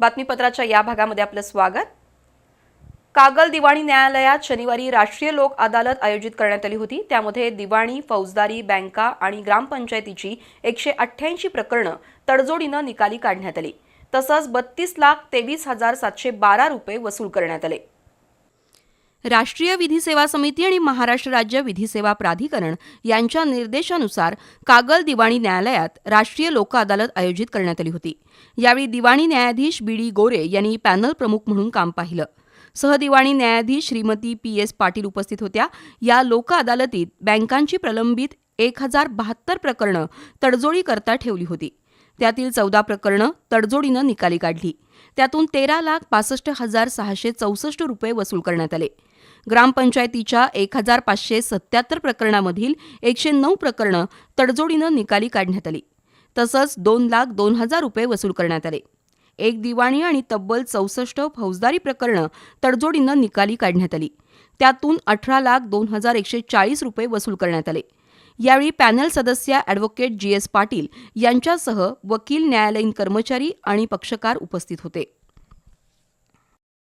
बातमीपत्राच्या या भागामध्ये आपलं स्वागत. कागल दिवाणी न्यायालयात शनिवारी राष्ट्रीय लोक अदालत आयोजित करण्यात आली होती. त्यामध्ये दिवाणी फौजदारी बँका आणि ग्रामपंचायतीची एकशे अठ्ठ्याऐंशी प्रकरणं तडजोडीनं निकाली काढण्यात आली. तसंच बत्तीस लाख तेवीस हजार सातशे बारा रुपये वसूल करण्यात आले. राष्ट्रीय विधी सेवा समिती आणि महाराष्ट्र राज्य विधी सेवा प्राधिकरण यांच्या निर्देशानुसार कागल दिवाणी न्यायालयात राष्ट्रीय लोक अदालत आयोजित करण्यात आली होती. यावेळी दिवाणी न्यायाधीश बी डी गोरे यांनी पॅनल प्रमुख म्हणून काम पाहिलं. सहदिवाणी न्यायाधीश श्रीमती पी एस पाटील उपस्थित होत्या. या लोक अदालतीत बँकांची प्रलंबित एक हजार बहात्तर प्रकरणं तडजोडी करता ठेवली होती. त्यातील चौदा प्रकरणं तडजोडीनं निकाली काढली. त्यातून तेरा लाख पासष्ट हजार सहाशे चौसष्ट रुपये वसूल करण्यात आले. ग्रामपंचायतीच्या एक हजार पाचशे सत्याहत्तर प्रकरणामधील एकशे नऊ प्रकरणं तडजोडीनं निकाली काढण्यात आली. तसंच दोन लाख दोन हजार रुपये वसूल करण्यात आले. एक दिवाणी आणि तब्बल चौसष्ट फौजदारी प्रकरणं तडजोडीनं निकाली काढण्यात आली. त्यातून अठरा लाख दोन हजार एकशे चाळीस रुपये वसूल करण्यात आले. यावेळी पॅनल सदस्य ॲडव्होकेट जी एस पाटील यांच्यासह वकील न्यायालयीन कर्मचारी आणि पक्षकार उपस्थित होते.